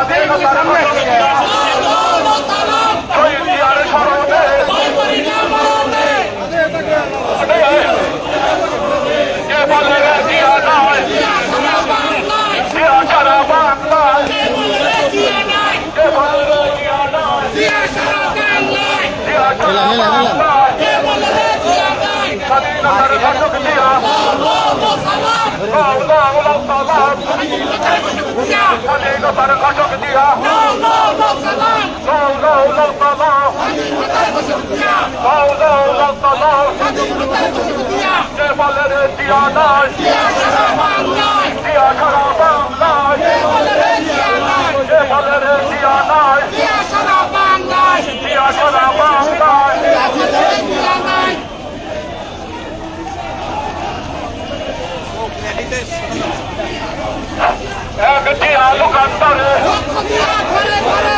Fazendo صلينا بركة تقضيها مولا مولا صلاة مولا مولا صلاة مولا مولا صلاة جبل الديانة يا كرام الله একটি আলোকান্তরে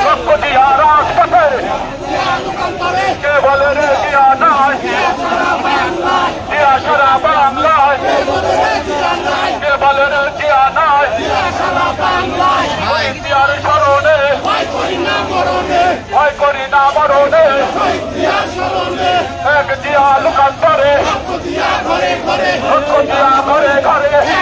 লক্ষটি আর আসপাশে কে বলে রে জিয়া নাই জিয়া সারা বাংলায় কে বলে রে জিয়া নাই জিয়ার স্মরণে ভয় করি না মরণে এক জিয়া লোকান্তরে লক্ষ জিয়া ঘরে ঘরে।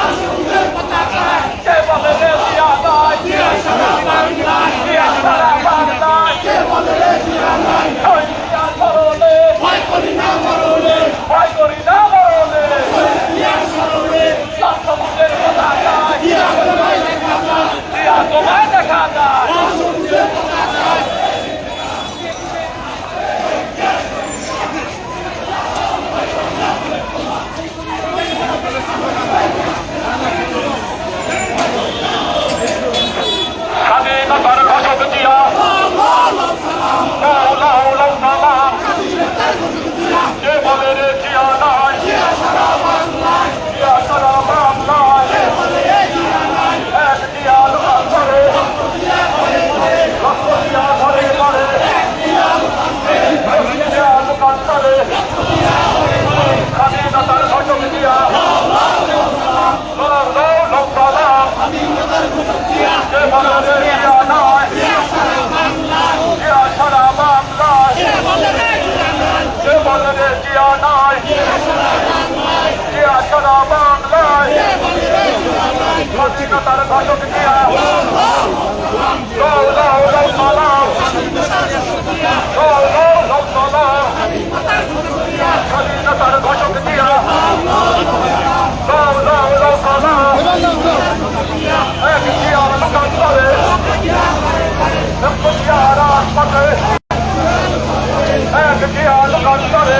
নয় যে আশারা বাংলায় স্বাধীনতার ঘটক দিয়া স্বাধীনতার ঘটক দিয়া এক জিয়ার লোকান্তরে এক জিয়ার হাসপাতালে এক জিয়ার লোকান্তরে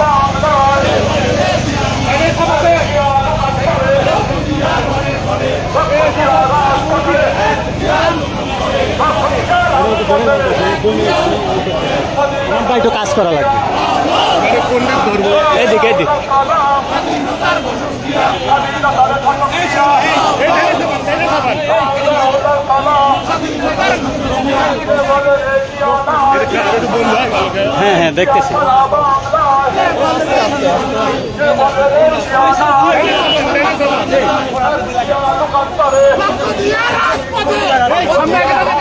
করা লাগবে। এদিকে এদিকে হ্যাঁ হ্যাঁ দেখতেছি।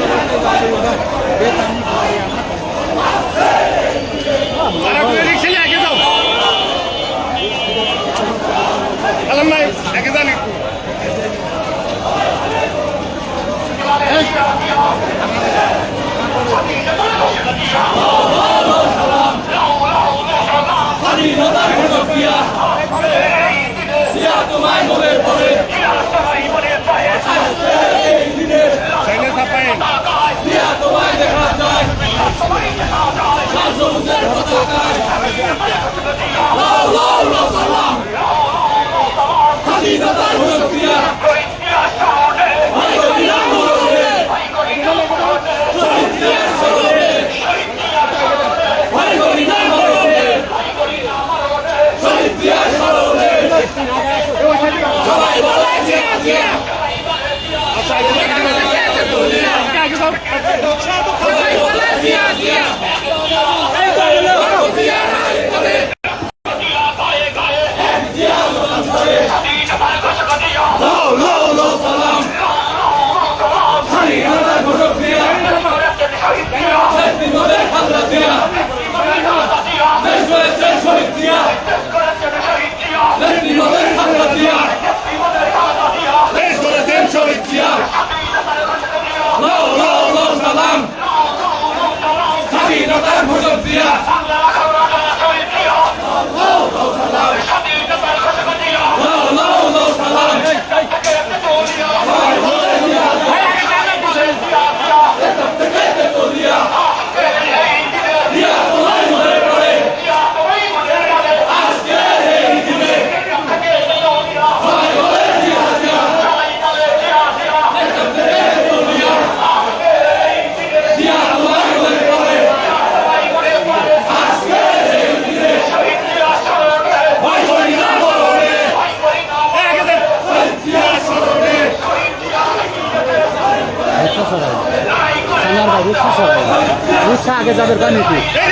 Betani, Betani, Betani. রিক্সা আগে যাবে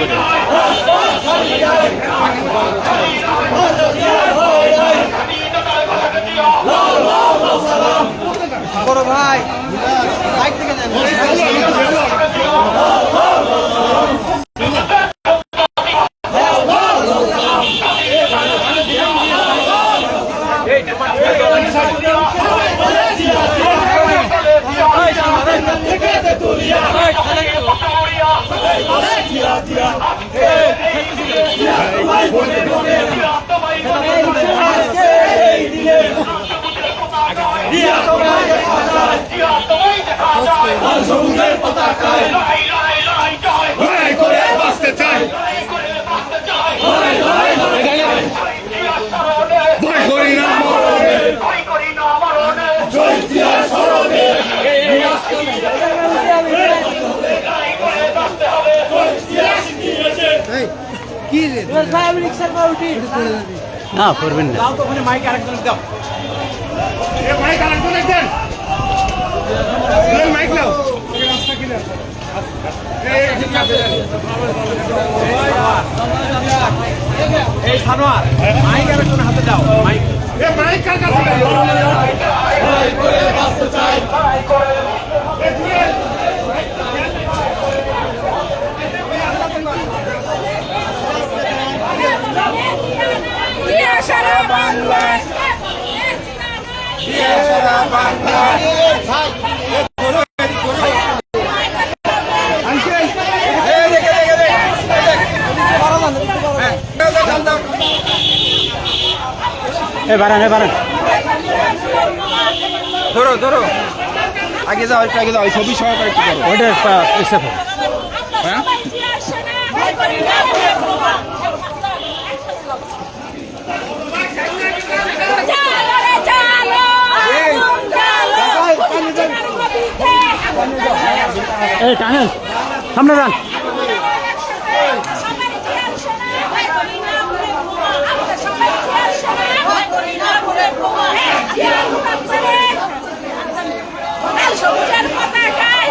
Good. সবুজের পতাকায়। লড়াই করে বাঁচতে চাই। লড়াই করে বাঁচতে চাই লড়াই লড়াই লড়াই জয় জিয়ার স্মরণে ভয় করি না মরণে ভয় করি না মরণে জয় জিয়ার স্মরণে লড়াই করে বাঁচতে হবে না করবেন না জিয়া সারা বাংলায় জিয়া সারা এ বাড়ান এ বাড়ান। ধরো ধরো। আগে যাও আগে যাও ছবি সহকারে ওইটা এই টানেন সামনে যান সবুজের পতাকায়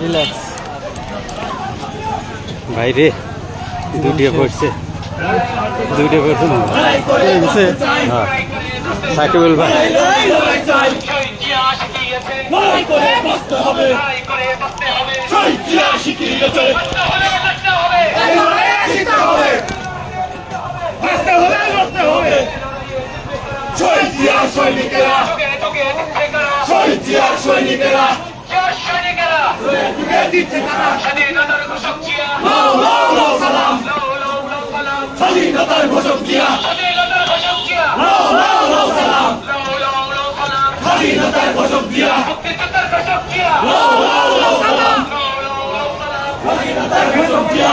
রিল্যাক্স ভাই রে দুটিয়ে পড়ছে। দুইটা পড়ছে। গেছে হ্যাঁ হবে শহীদ জিয়া শিখিয়েছে বাঁচতে হলে বাঁচতে হবে লড়াইয়ে শিখতে হবে বাঁচতে হলে বাঁচতে হবে শহীদ জিয়া সৈনিকেরা শহীদ জিয়ার সৈনিকেরা স্বাধীনতার ঘোষক জিয়া স্বাধীনতার ঘোষক জিয়া স্বাধীনতার ঘোষক জিয়া স্বাধীনতার ঘোষক জিয়া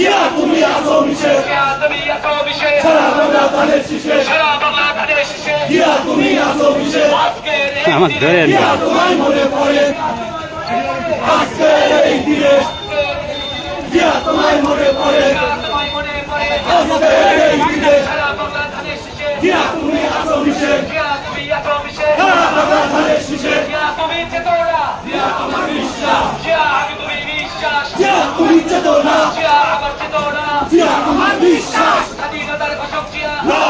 জিয়া তুমি আসো মিশে সারা বাংলা ধানের শীষে জিয়া তুমি আসো মিশে আমার ধরে। জিয়া তোমায় মনে পড়ে। আজকের এই দিনে জিয়া তোমায় মনে পড়ে। আজকের এই দিনে জিয়া তুমি আসো মিশে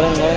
করেন